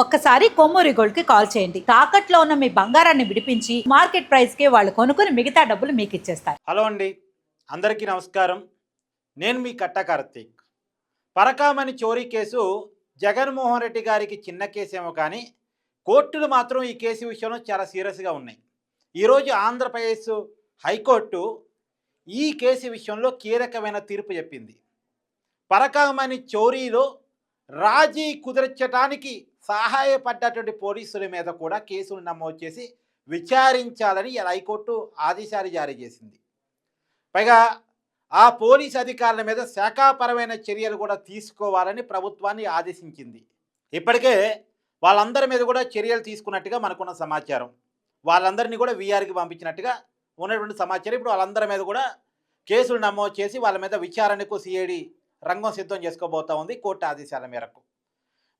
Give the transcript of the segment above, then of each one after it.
ఒక్కసారి కొమ్మూరి గోల్డ్కి కాల్ చేయండి. తాకట్లో ఉన్న మీ బంగారాన్ని విడిపించి మార్కెట్ ప్రైస్కి వాళ్ళు కొనుక్కుని మిగతా డబ్బులు మీకు ఇచ్చేస్తారు. హలో అండి. అందరికీ నమస్కారం. నేను మీ కట్ట కార్తీక్. పరకామణి చోరీ కేసు జగన్మోహన్ రెడ్డి గారికి చిన్న కేసేమో కానీ కోర్టులు మాత్రం ఈ కేసు విషయంలో చాలా సీరియస్గా ఉన్నాయి. ఈరోజు ఆంధ్రప్రదేశ్ హైకోర్టు ఈ కేసు విషయంలో కీలకమైన తీర్పు చెప్పింది. పరకామణి చోరీలో రాజీ కుదర్చడానికి సహాయపడ్డటువంటి పోలీసుల మీద కూడా కేసులు నమోదు చేసి విచారించాలని హైకోర్టు ఆదేశాలు జారీ చేసింది. పైగా ఆ పోలీస్ అధికారుల మీద శాఖాపరమైన చర్యలు కూడా తీసుకోవాలని ప్రభుత్వాన్ని ఆదేశించింది. ఇప్పటికే వాళ్ళందరి మీద కూడా చర్యలు తీసుకున్నట్టుగా మనకున్న సమాచారం. వాళ్ళందరినీ కూడా వీఆర్కి పంపించినట్టుగా ఉన్నటువంటి సమాచారం. ఇప్పుడు వాళ్ళందరి మీద కూడా కేసులు నమోదు చేసి వాళ్ళ మీద విచారణకు సిఐడి రంగం సిద్ధం చేసుకోబోతా ఉంది కోర్టు ఆదేశాల మేరకు.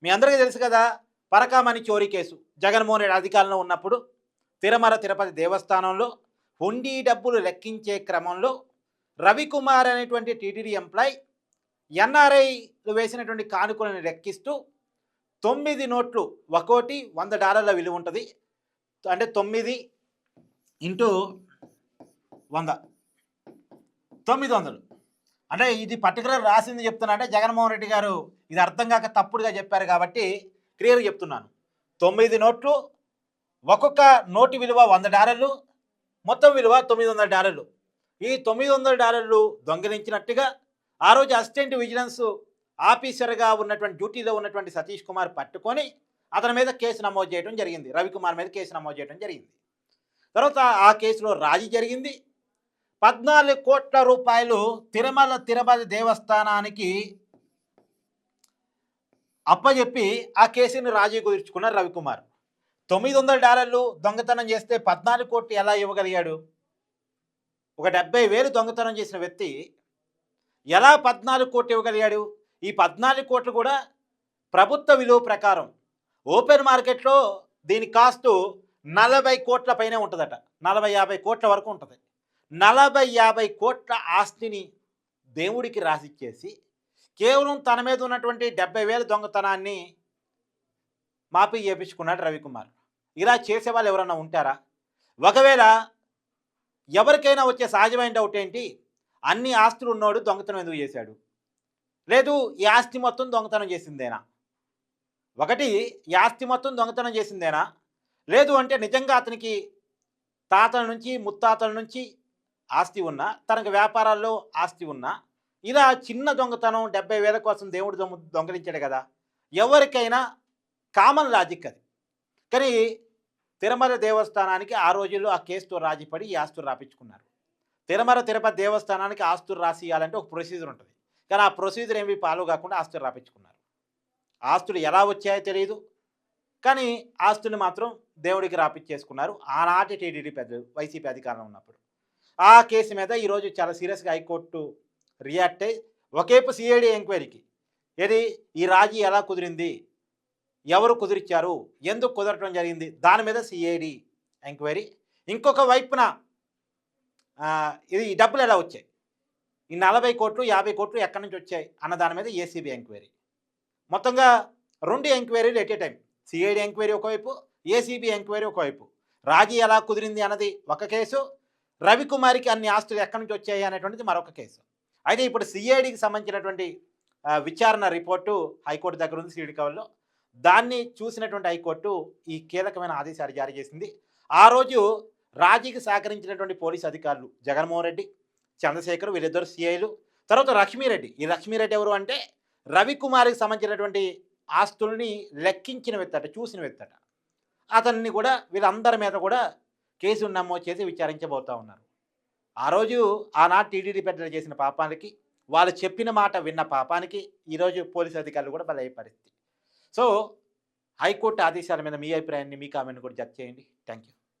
మీ అందరికీ తెలుసు కదా పరకామణి చోరీ కేసు. జగన్మోహన్ రెడ్డి అధికారంలో ఉన్నప్పుడు తిరుమల తిరుపతి దేవస్థానంలో హుండీ డబ్బులు లెక్కించే క్రమంలో రవికుమార్ అనేటువంటి టీటీడీ ఎంప్లాయ్ ఎన్ఆర్ఐలు వేసినటువంటి కానుకలను లెక్కిస్తూ తొమ్మిది నోట్లు ఒక్కోటి వంద డాలర్ల విలువ ఉంటుంది. అంటే తొమ్మిది ఇంటూ వంద. తొమ్మిది వందలు. అంటే ఇది పర్టికులర్ రాసింది చెప్తున్నా అంటే జగన్మోహన్ రెడ్డి గారు ఇది అర్థం కాక తప్పుడుగా చెప్పారు కాబట్టి క్లియర్గా చెప్తున్నాను. తొమ్మిది నోట్లు ఒక్కొక్క నోటి విలువ వంద డాలర్లు మొత్తం విలువ తొమ్మిది వందల డాలర్లు. ఈ తొమ్మిది వందల డాలర్లు దొంగిలించినట్టుగా ఆ రోజు అసిస్టెంట్ విజిలెన్స్ ఆఫీసర్గా ఉన్నటువంటి డ్యూటీలో ఉన్నటువంటి సతీష్ కుమార్ పట్టుకొని అతని మీద కేసు నమోదు చేయడం జరిగింది. రవికుమార్ మీద కేసు నమోదు చేయడం జరిగింది. తర్వాత ఆ కేసులో రాజీ జరిగింది. పద్నాలుగు కోట్ల రూపాయలు తిరుమల తిరుపతి దేవస్థానానికి అప్పజెప్పి ఆ కేసుని రాజీ కుదుర్చుకున్నారు రవికుమార్. తొమ్మిది వందల డాలర్లు దొంగతనం చేస్తే పద్నాలుగు కోట్లు ఎలా ఇవ్వగలిగాడు? ఒక డెబ్బై వేలు దొంగతనం చేసిన వ్యక్తి ఎలా పద్నాలుగు కోట్లు ఇవ్వగలిగాడు? ఈ పద్నాలుగు కోట్లు కూడా ప్రభుత్వ విలువ ప్రకారం ఓపెన్ మార్కెట్లో దీని కాస్ట్ నలభై కోట్ల పైనే ఉంటుందట. నలభై యాభై కోట్ల వరకు ఉంటుంది. నలభై యాభై కోట్ల ఆస్తిని దేవుడికి రాసిచ్చేసి కేవలం తన మీద ఉన్నటువంటి డెబ్బై వేల దొంగతనాన్ని మాపి చేపించుకున్నాడు రవికుమార్. ఇలా చేసేవాళ్ళు ఎవరన్నా ఉంటారా? ఒకవేళ ఎవరికైనా వచ్చే సహజమైన డౌట్ ఏంటి? అన్ని ఆస్తులు ఉన్నోడు దొంగతనం ఎందుకు చేశాడు? లేదు ఈ ఆస్తి మొత్తం దొంగతనం చేసిందేనా? ఒకటి ఈ ఆస్తి మొత్తం దొంగతనం చేసిందేనా? లేదు అంటే నిజంగా అతనికి తాతల నుంచి ముత్తాతల నుంచి ఆస్తి ఉన్నా తనకు వ్యాపారాల్లో ఆస్తి ఉన్నా ఇలా చిన్న దొంగతనం డెబ్బై వేల కోసం దేవుడు దొంగ దొంగలించాడు కదా. ఎవరికైనా కామన్ లాజిక్ అది. కానీ తిరుమల దేవస్థానానికి ఆ రోజుల్లో ఆ కేసుతో రాజీపడి ఈ ఆస్తులు రాపించుకున్నారు. తిరుమల తిరుపతి దేవస్థానానికి ఆస్తులు రాసియాలంటే ఒక ప్రొసీజర్ ఉంటుంది. కానీ ఆ ప్రొసీజర్ ఏమి పాలు కాకుండా ఆస్తులు రాపించుకున్నారు. ఆస్తులు ఎలా వచ్చాయో తెలియదు కానీ ఆస్తుని మాత్రం దేవుడికి రాపిచ్చేసుకున్నారు ఆనాటి టీడీడీ పెద్ద వైసీపీ అధికారంలో ఉన్నప్పుడు. ఆ కేసు మీద ఈరోజు చాలా సీరియస్గా హైకోర్టు రియాక్ట్ అయ్యి ఒకేపు సిఐడి ఎంక్వైరీకి. ఏది? ఈ రాజీ ఎలా కుదిరింది? ఎవరు కుదిరిచ్చారు? ఎందుకు కుదరటం జరిగింది? దాని మీద సిఐడి ఎంక్వైరీ. ఇంకొక వైపున ఇది ఈ డబ్బులు ఎలా వచ్చాయి? ఈ నలభై కోట్లు యాభై కోట్లు ఎక్కడి నుంచి వచ్చాయి అన్న దాని మీద ఏసీబీ ఎంక్వైరీ. మొత్తంగా రెండు ఎంక్వైరీలు at a time? CID enquiry ఒకవైపు ఏసీబీ ఎంక్వైరీ ఒకవైపు. రాజీ ఎలా కుదిరింది అన్నది ఒక కేసు రవికుమారికి అన్ని ఆస్తులు ఎక్కడి నుంచి వచ్చాయి అనేటువంటిది మరొక కేసు. అయితే ఇప్పుడు సిఐడికి సంబంధించినటువంటి విచారణ రిపోర్టు హైకోర్టు దగ్గర ఉంది సిఐడి కవర్లో. దాన్ని చూసినటువంటి హైకోర్టు ఈ కీలకమైన ఆదేశాలు జారీ చేసింది. ఆ రోజు రాజీకి సహకరించినటువంటి పోలీసు అధికారులు జగన్మోహన్ రెడ్డి చంద్రశేఖర్ వీళ్ళిద్దరు సిఐలు తర్వాత లక్ష్మీరెడ్డి. ఈ లక్ష్మీరెడ్డి ఎవరు అంటే రవికుమార్కి సంబంధించినటువంటి ఆస్తుల్ని లెక్కించిన వ్యక్తి చూసిన వ్యక్తి అతన్ని కూడా వీళ్ళందరి మీద కూడా కేసు నమోదు చేసి విచారించబోతా ఉన్నారు. ఆ రోజు ఆనాడు టీడీడీ పెద్దలు చేసిన పాపానికి వాళ్ళు చెప్పిన మాట విన్న పాపానికి ఈరోజు పోలీసు అధికారులు కూడా బలయ్యే పరిస్థితి. సో హైకోర్టు ఆదేశాల మీద మీ అభిప్రాయాన్ని మీ కామెంట్ కూడా జడ్జ్ చేయండి. Thank you